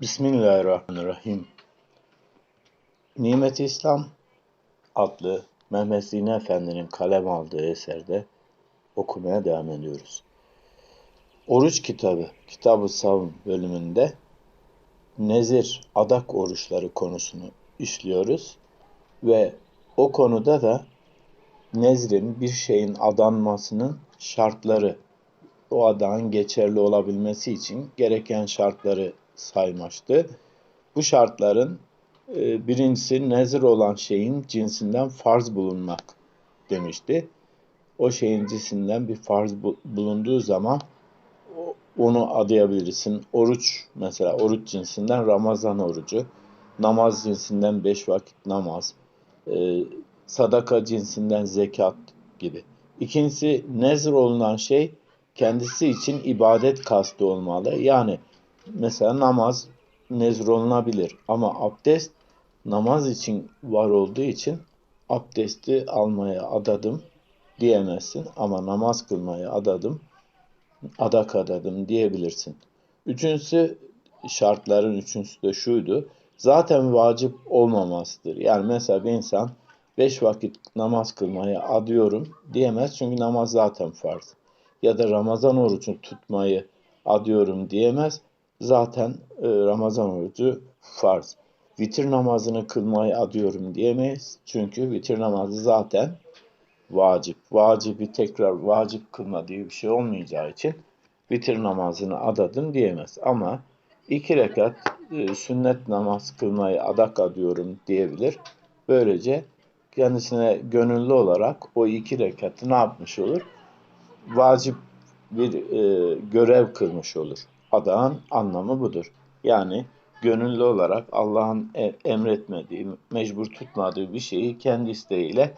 Bismillahirrahmanirrahim. Nimet İslam adlı Mehmet Zine Efendi'nin kalem aldığı eserde okumaya devam ediyoruz. Oruç kitabı, Kitab-ı Savun bölümünde nezir, adak oruçları konusunu işliyoruz ve o konuda da nezrin bir şeyin adanmasının şartları, o adağın geçerli olabilmesi için gereken şartları saymıştı. Bu şartların e, birincisi nezir olan şeyin cinsinden farz bulunmak demişti. O şeyin cinsinden bir farz bulunduğu zaman onu adayabilirsin. Oruç mesela oruç cinsinden Ramazan orucu, namaz cinsinden beş vakit namaz, e, sadaka cinsinden zekat gibi. İkincisi nezir olunan şey kendisi için ibadet kastı olmalı. Yani mesela namaz nezir olunabilir ama abdest namaz için var olduğu için abdesti almaya adadım diyemezsin ama namaz kılmaya adadım, adak adadım diyebilirsin. Üçüncüsü şartların üçüncüsü de şuydu. Zaten vacip olmamasıdır. Yani mesela bir insan beş vakit namaz kılmaya adıyorum diyemez çünkü namaz zaten farz. Ya da Ramazan orucunu tutmayı adıyorum diyemez. Zaten e, Ramazan orucu farz. Vitir namazını kılmayı adıyorum diyemeyiz. Çünkü vitir namazı zaten vacip. Vacibi tekrar vacip kılma diye bir şey olmayacağı için vitir namazını adadım diyemez. Ama iki rekat e, sünnet namaz kılmayı adak adıyorum diyebilir. Böylece kendisine gönüllü olarak o iki rekatı ne yapmış olur? Vacip bir e, görev kılmış olur. Adağın anlamı budur. Yani gönüllü olarak Allah'ın e, emretmediği, mecbur tutmadığı bir şeyi kendi isteğiyle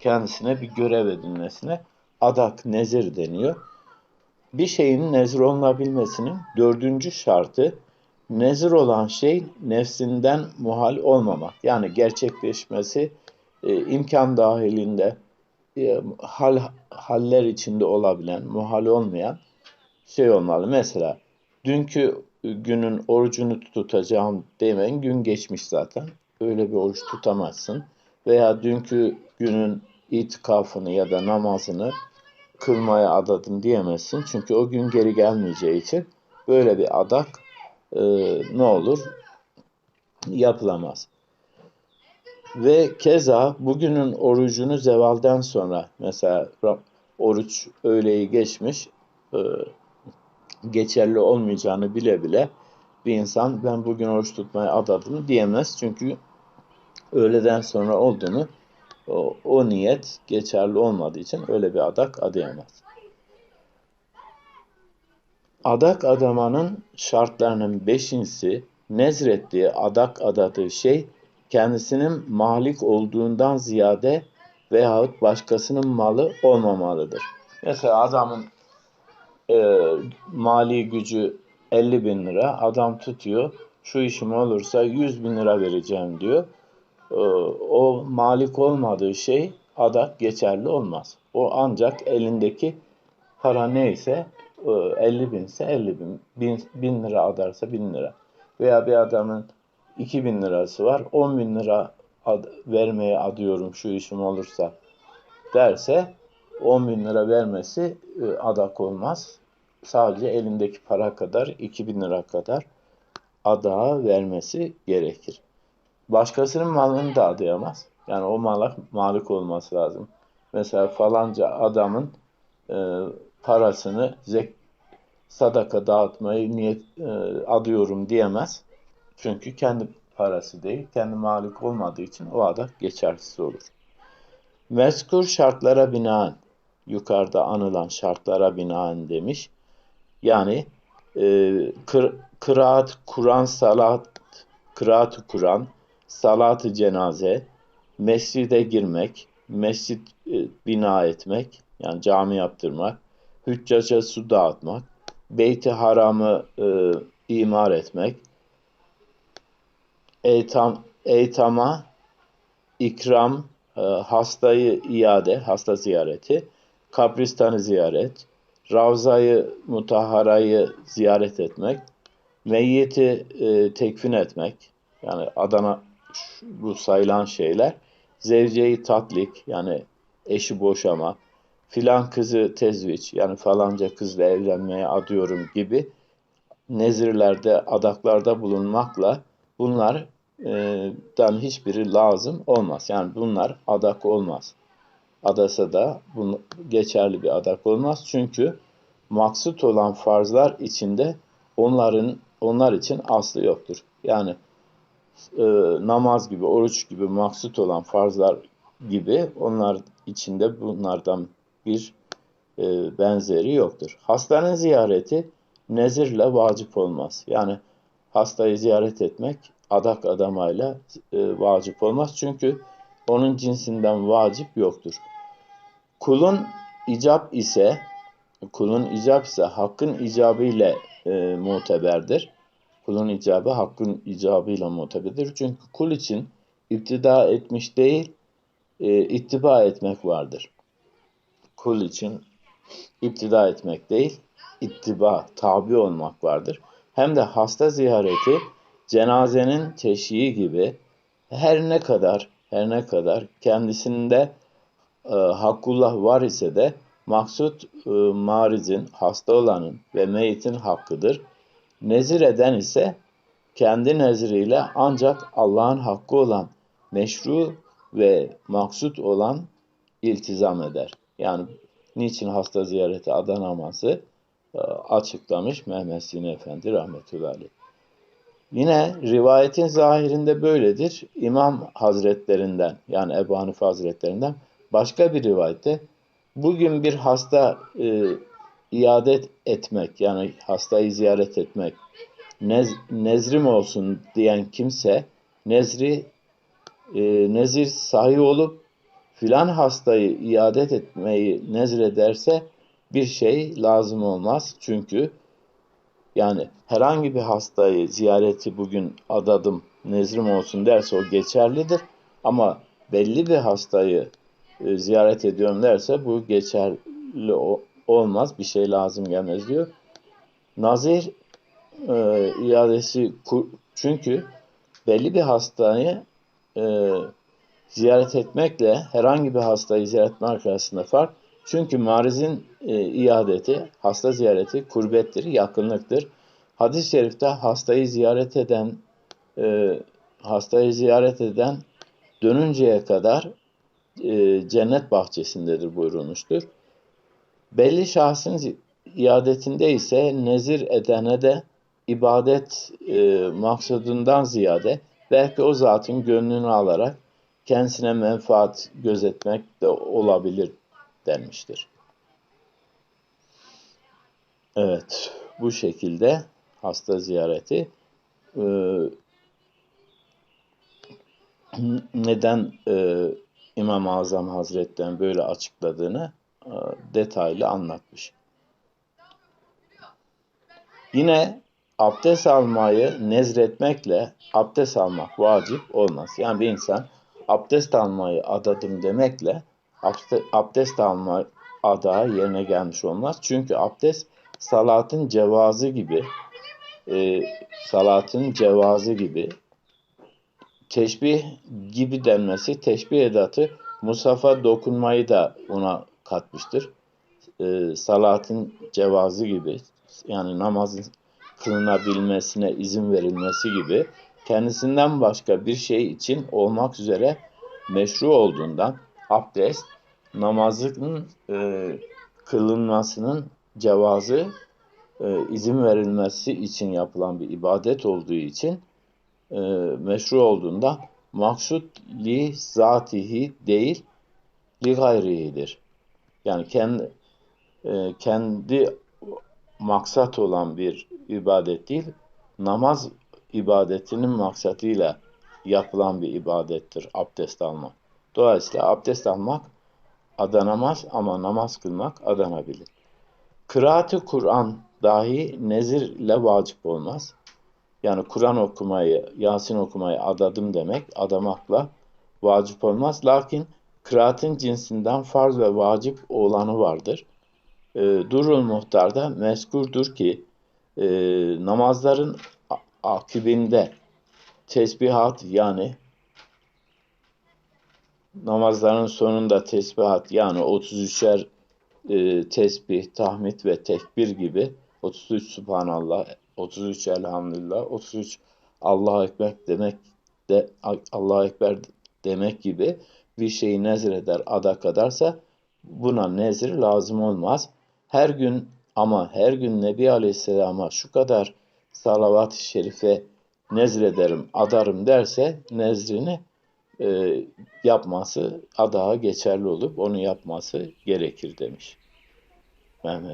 kendisine bir görev edinmesine adak, nezir deniyor. Bir şeyin nezir olunabilmesinin dördüncü şartı nezir olan şey nefsinden muhal olmamak. Yani gerçekleşmesi e, imkan dahilinde e, hal haller içinde olabilen, muhal olmayan şey olmalı. Mesela dünkü günün orucunu tutacağım demeyin gün geçmiş zaten. Öyle bir oruç tutamazsın. Veya dünkü günün itikafını ya da namazını kılmaya adadım diyemezsin. Çünkü o gün geri gelmeyeceği için böyle bir adak e, ne olur? Yapılamaz. Ve keza bugünün orucunu zevalden sonra mesela oruç öğleyi geçmiş e, geçerli olmayacağını bile bile bir insan ben bugün oruç tutmaya adadım diyemez. Çünkü öğleden sonra olduğunu o, o niyet geçerli olmadığı için öyle bir adak adayamaz. Adak adamanın şartlarının beşincisi nezrettiği adak adadığı şey kendisinin malik olduğundan ziyade veyahut başkasının malı olmamalıdır. Mesela adamın e, mali gücü 50 bin lira, adam tutuyor, şu işim olursa 100 bin lira vereceğim diyor. E, o malik olmadığı şey adak geçerli olmaz. O ancak elindeki para neyse 50 binse 50 bin, bin, bin lira adarsa bin lira. Veya bir adamın 2000 lirası var. 10 bin lira ad, vermeye adıyorum şu işim olursa derse 10 bin lira vermesi e, adak olmaz. Sadece elindeki para kadar 2000 lira kadar adağa vermesi gerekir. Başkasının malını da adayamaz. Yani o mala malik olması lazım. Mesela falanca adamın e, parasını zek sadaka dağıtmayı niyet e, adıyorum diyemez. Çünkü kendi parası değil, kendi malik olmadığı için o adak geçersiz olur. Mezkur şartlara binaen, yukarıda anılan şartlara binaen demiş. Yani e, kır, kıraat, Kur'an, salat, kıraat Kur'an, salatı cenaze, mescide girmek, mescit e, bina etmek, yani cami yaptırmak, hüccaca su dağıtmak, beyti haramı e, imar etmek, eytam, eytama, ikram, e, hastayı iade, hasta ziyareti, kabristanı ziyaret, Ravzayı Mutahara'yı ziyaret etmek, meyyiti e, tekfin etmek, yani Adana bu sayılan şeyler, zevceyi tatlik, yani eşi boşama, filan kızı tezviç, yani falanca kızla evlenmeye adıyorum gibi nezirlerde, adaklarda bulunmakla bunlardan hiçbiri lazım olmaz. Yani bunlar adak olmaz. Adasa da bunu geçerli bir adak olmaz. Çünkü maksut olan farzlar içinde onların onlar için aslı yoktur. Yani e, namaz gibi, oruç gibi maksut olan farzlar gibi onlar içinde bunlardan bir e, benzeri yoktur. Hastane ziyareti nezirle vacip olmaz. Yani hastayı ziyaret etmek adak adamayla e, vacip olmaz. Çünkü onun cinsinden vacip yoktur. Kulun icap ise kulun icap ise hakkın icabı ile e, muteberdir. Kulun icabı hakkın icabıyla muteberdir. Çünkü kul için iptida etmiş değil, e, ittiba etmek vardır. Kul için iptida etmek değil, ittiba, tabi olmak vardır. Hem de hasta ziyareti cenazenin teşhiği gibi her ne kadar her ne kadar kendisinde e, hakkullah var ise de maksut e, marizin, hasta olanın ve meyitin hakkıdır. Nezir eden ise kendi nezriyle ancak Allah'ın hakkı olan meşru ve maksut olan iltizam eder. Yani niçin hasta ziyareti adanaması e, açıklamış Mehmet Sine Efendi rahmetullahi. Yine rivayetin zahirinde böyledir. İmam Hazretlerinden yani Ebu Hanife Hazretlerinden başka bir rivayette bugün bir hasta e, iade etmek yani hastayı ziyaret etmek nez, nezrim olsun diyen kimse nezri e, nezir sahi olup filan hastayı iadet etmeyi nezrederse bir şey lazım olmaz. Çünkü yani herhangi bir hastayı ziyareti bugün adadım, nezrim olsun derse o geçerlidir. Ama belli bir hastayı e, ziyaret ediyorum derse bu geçerli olmaz. Bir şey lazım gelmez diyor. Nazir e, iadesi çünkü belli bir hastayı e, ziyaret etmekle herhangi bir hastayı ziyaret etmek arasında fark. Çünkü marizin e, iadeti, hasta ziyareti kurbettir, yakınlıktır. Hadis-i şerifte hastayı ziyaret eden e, hastayı ziyaret eden dönünceye kadar e, cennet bahçesindedir buyurulmuştur. Belli şahsın iadetinde ise nezir edene de ibadet e, maksudundan ziyade belki o zatın gönlünü alarak kendisine menfaat gözetmek de olabilir denmiştir. Evet, bu şekilde hasta ziyareti e, neden e, İmam-ı Azam Hazretleri'nin böyle açıkladığını e, detaylı anlatmış. Yine abdest almayı nezretmekle abdest almak vacip olmaz. Yani bir insan abdest almayı adadım demekle abde- abdest alma adağı yerine gelmiş olmaz. Çünkü abdest salatın cevazı gibi e, salatın cevazı gibi teşbih gibi denmesi teşbih edatı musafa dokunmayı da ona katmıştır. E, salatın cevazı gibi yani namazın kılınabilmesine izin verilmesi gibi kendisinden başka bir şey için olmak üzere meşru olduğundan abdest namazın e, kılınmasının cevazı e, izin verilmesi için yapılan bir ibadet olduğu için e, meşru olduğunda maksut li zatihi değil li gayrihidir. Yani kendi e, kendi maksat olan bir ibadet değil, namaz ibadetinin maksatıyla yapılan bir ibadettir abdest almak. Dolayısıyla abdest almak adanamaz ama namaz kılmak adanabilir. Kıraati Kur'an dahi nezirle vacip olmaz. Yani Kur'an okumayı, Yasin okumayı adadım demek, adamakla vacip olmaz. Lakin kıraatin cinsinden farz ve vacip olanı vardır. E, Durul Muhtar'da meskurdur ki e, namazların akibinde tesbihat yani namazların sonunda tesbihat yani 33'er e, tesbih, tahmid ve tekbir gibi 33 Subhanallah, 33 Elhamdülillah, 33 Allahu Ekber demek de Allahu Ekber demek gibi bir şeyi nezreder, ada kadarsa buna nezir lazım olmaz. Her gün ama her gün Nebi Aleyhisselam'a şu kadar salavat-ı şerife nezrederim, adarım derse nezrini e, yapması adağa geçerli olup onu yapması gerekir demiş.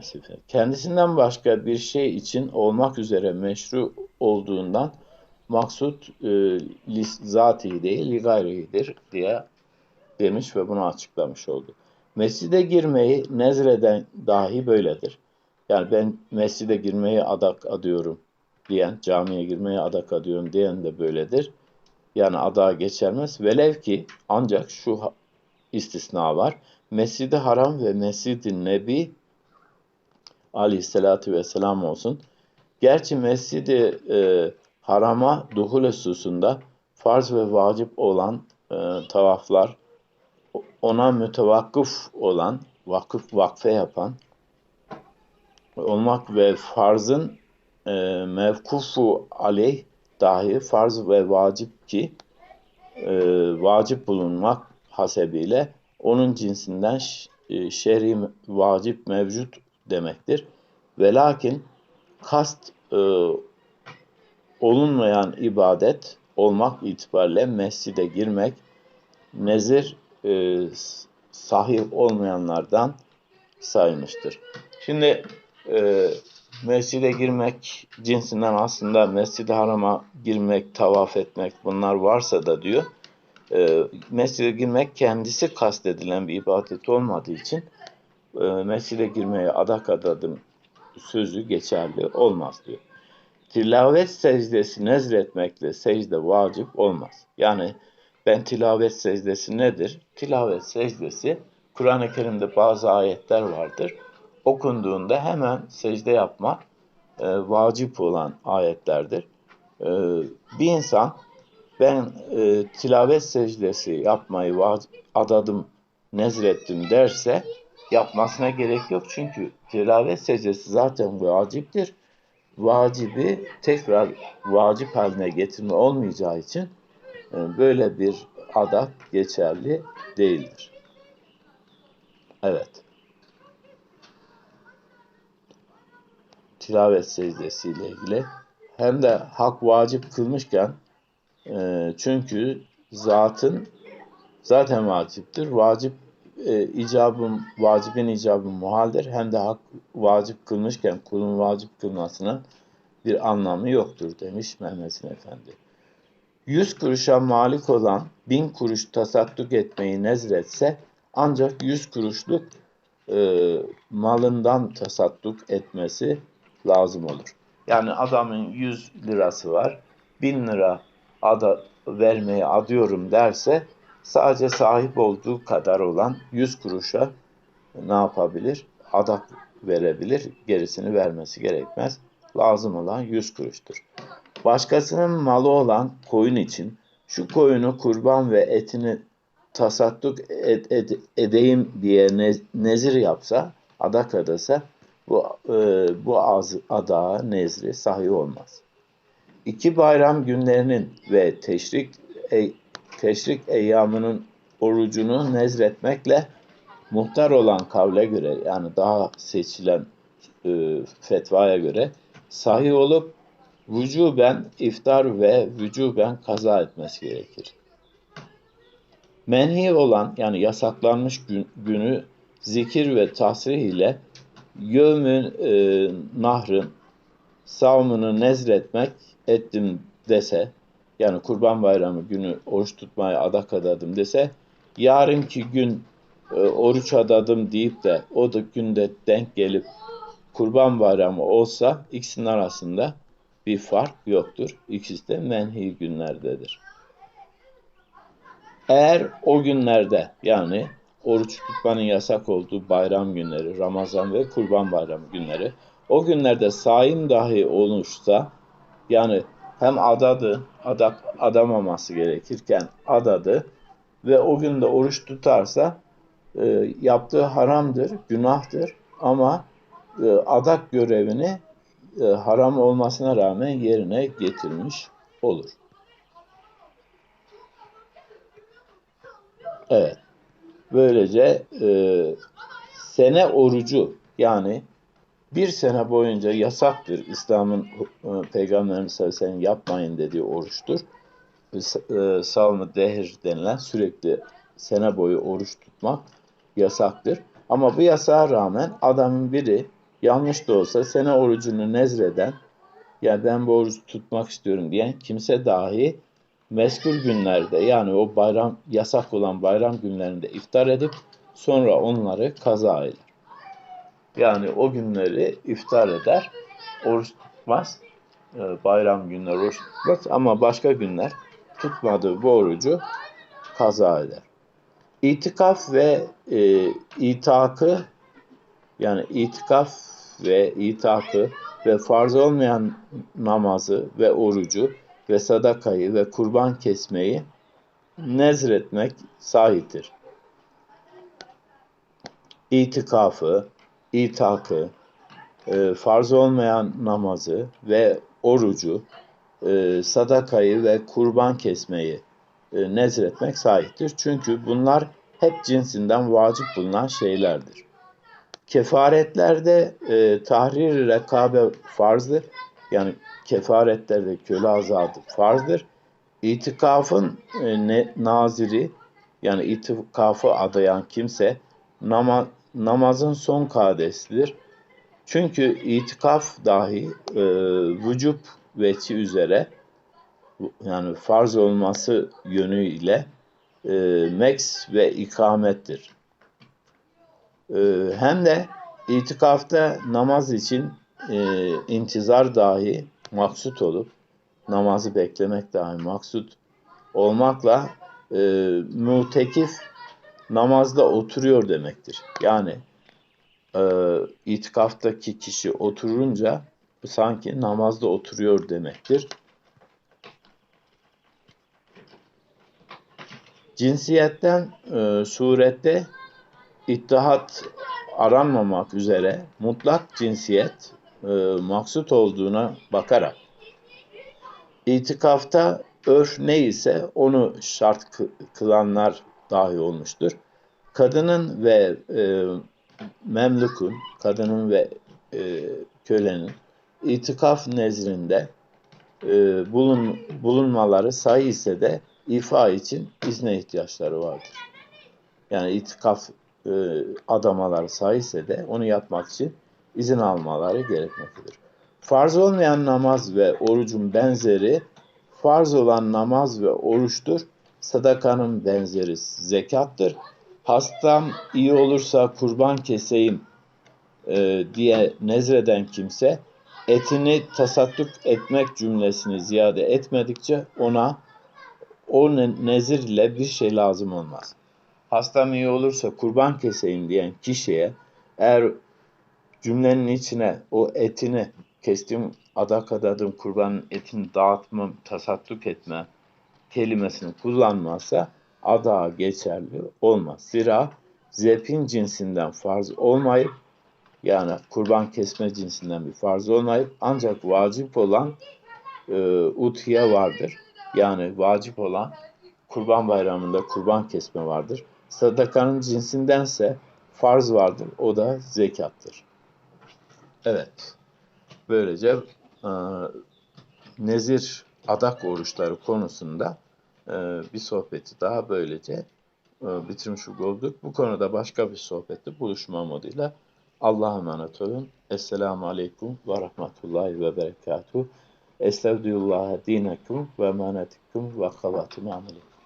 Sefer. Kendisinden başka bir şey için olmak üzere meşru olduğundan maksut e, zati değil, gayridir diye demiş ve bunu açıklamış oldu. Mescide girmeyi nezreden dahi böyledir. Yani ben mescide girmeyi adak adıyorum diyen, camiye girmeyi adak adıyorum diyen de böyledir. Yani ada geçermez. Velev ki ancak şu istisna var. Mescid-i Haram ve Mescid-i Nebi aleyhissalatü vesselam olsun. Gerçi Mescid-i e, Haram'a duhul hususunda farz ve vacip olan e, tavaflar, ona mütevakkıf olan, vakıf vakfe yapan olmak ve farzın e, mevkufu aleyh dahi farz ve vacip ki e, vacip bulunmak hasebiyle onun cinsinden e, şer'i vacip mevcut demektir. Ve lakin kast e, olunmayan ibadet olmak itibariyle mescide girmek nezir e, sahip olmayanlardan sayılmıştır. Şimdi e, mescide girmek cinsinden aslında mescid-i harama girmek, tavaf etmek bunlar varsa da diyor e, mescide girmek kendisi kastedilen bir ibadet olmadığı için e, mescide girmeye adak adadım sözü geçerli olmaz diyor. Tilavet secdesi nezretmekle secde vacip olmaz. Yani ben tilavet secdesi nedir? Tilavet secdesi Kur'an-ı Kerim'de bazı ayetler vardır. Okunduğunda hemen secde yapmak e, vacip olan ayetlerdir. E, bir insan ben e, tilavet secdesi yapmayı adadım, nezrettim derse yapmasına gerek yok. Çünkü tilavet secdesi zaten vaciptir. Vacibi tekrar vacip haline getirme olmayacağı için e, böyle bir adak geçerli değildir. Evet. Tilavet secdesiyle ilgili hem de hak vacip kılmışken e, çünkü zatın zaten vaciptir. Vacip e, icabın, vacibin icabı muhaldir. Hem de hak vacip kılmışken kulun vacip kılmasının bir anlamı yoktur demiş Mehmet Efendi. Yüz kuruşa malik olan bin kuruş tasadduk etmeyi nezretse ancak yüz kuruşluk e, malından tasadduk etmesi lazım olur. Yani adamın yüz lirası var, bin lira ada, vermeye adıyorum derse sadece sahip olduğu kadar olan 100 kuruşa ne yapabilir? Adak verebilir. Gerisini vermesi gerekmez. Lazım olan 100 kuruştur. Başkasının malı olan koyun için şu koyunu kurban ve etini tasadduk ed, ed, edeyim diye ne, nezir yapsa, adak adasa bu, e, bu az, adağa nezri sahi olmaz. İki bayram günlerinin ve teşrik teşrik eyyamının orucunu nezretmekle muhtar olan kavle göre yani daha seçilen e, fetvaya göre sahih olup vücuben iftar ve vücuben kaza etmesi gerekir. Menhi olan yani yasaklanmış gün, günü zikir ve tasrih ile yövmün e, nahrın savmını nezretmek ettim dese yani Kurban Bayramı günü oruç tutmaya adak adadım dese yarınki gün e, oruç adadım deyip de o da günde denk gelip Kurban Bayramı olsa ikisinin arasında bir fark yoktur. İkisi de menhi günlerdedir. Eğer o günlerde yani oruç tutmanın yasak olduğu bayram günleri, Ramazan ve Kurban Bayramı günleri o günlerde saim dahi olursa yani hem adadı, adak, adamaması gerekirken adadı ve o gün de oruç tutarsa e, yaptığı haramdır, günahtır ama e, adak görevini e, haram olmasına rağmen yerine getirmiş olur. Evet. Böylece e, sene orucu yani bir sene boyunca yasaktır. İslam'ın e, Peygamberimiz sallallahu yapmayın dediği oruçtur. E, Savmı dehir denilen sürekli sene boyu oruç tutmak yasaktır. Ama bu yasağa rağmen adamın biri yanlış da olsa sene orucunu nezreden ya ben bu orucu tutmak istiyorum diyen kimse dahi meskul günlerde yani o bayram yasak olan bayram günlerinde iftar edip sonra onları kaza eder. Yani o günleri iftar eder, oruç tutmaz. Ee, bayram günleri oruç tutmaz ama başka günler tutmadığı bu orucu kaza eder. İtikaf ve e, itakı yani itikaf ve itakı ve farz olmayan namazı ve orucu ve sadakayı ve kurban kesmeyi nezretmek sahiptir. İtikafı, itakı, e, farz olmayan namazı ve orucu, e, sadakayı ve kurban kesmeyi e, nezretmek sahiptir. Çünkü bunlar hep cinsinden vacip bulunan şeylerdir. Kefaretlerde e, tahrir rekabe farzdır. Yani kefaretlerde köle azadı farzdır. İtikafın e, ne, naziri yani itikafı adayan kimse nama, namazın son kadesidir. Çünkü itikaf dahi e, vücub veçi üzere yani farz olması yönüyle e, meks ve ikamettir. E, hem de itikafta namaz için e, intizar dahi maksut olup namazı beklemek dahi maksut olmakla e, mutekif namazda oturuyor demektir. Yani e, itikaftaki kişi oturunca sanki namazda oturuyor demektir. Cinsiyetten e, surette ittihat aranmamak üzere mutlak cinsiyet e, maksut olduğuna bakarak itikafta örf neyse onu şart kılanlar dahi olmuştur. Kadının ve e, memlukun, kadının ve e, kölenin itikaf nezdinde e, bulun, bulunmaları sayı ise de ifa için izne ihtiyaçları vardır. Yani itikaf e, adamaları sayı ise de onu yapmak için izin almaları gerekmektedir. Farz olmayan namaz ve orucun benzeri farz olan namaz ve oruçtur. Sadakanın benzeri zekattır. Hastam iyi olursa kurban keseyim e, diye nezreden kimse etini tasadduk etmek cümlesini ziyade etmedikçe ona o nezir ile bir şey lazım olmaz. Hastam iyi olursa kurban keseyim diyen kişiye eğer cümlenin içine o etini kestim adak adadım kurbanın etini dağıtmam, tasadduk etme kelimesini kullanmazsa ada geçerli olmaz. Zira zepin cinsinden farz olmayıp yani kurban kesme cinsinden bir farz olmayıp ancak vacip olan e, utiye vardır. Yani vacip olan kurban bayramında kurban kesme vardır. Sadakanın cinsindense farz vardır. O da zekattır. Evet. Böylece e, nezir adak oruçları konusunda e, bir sohbeti daha böylece e, bitirmiş olduk. Bu konuda başka bir sohbette buluşma moduyla Allah'a emanet olun. Esselamu Aleyküm ve Rahmetullahi ve Berekatuhu. Estağfirullah dinekum ve emanetikum ve kavatime amelikum.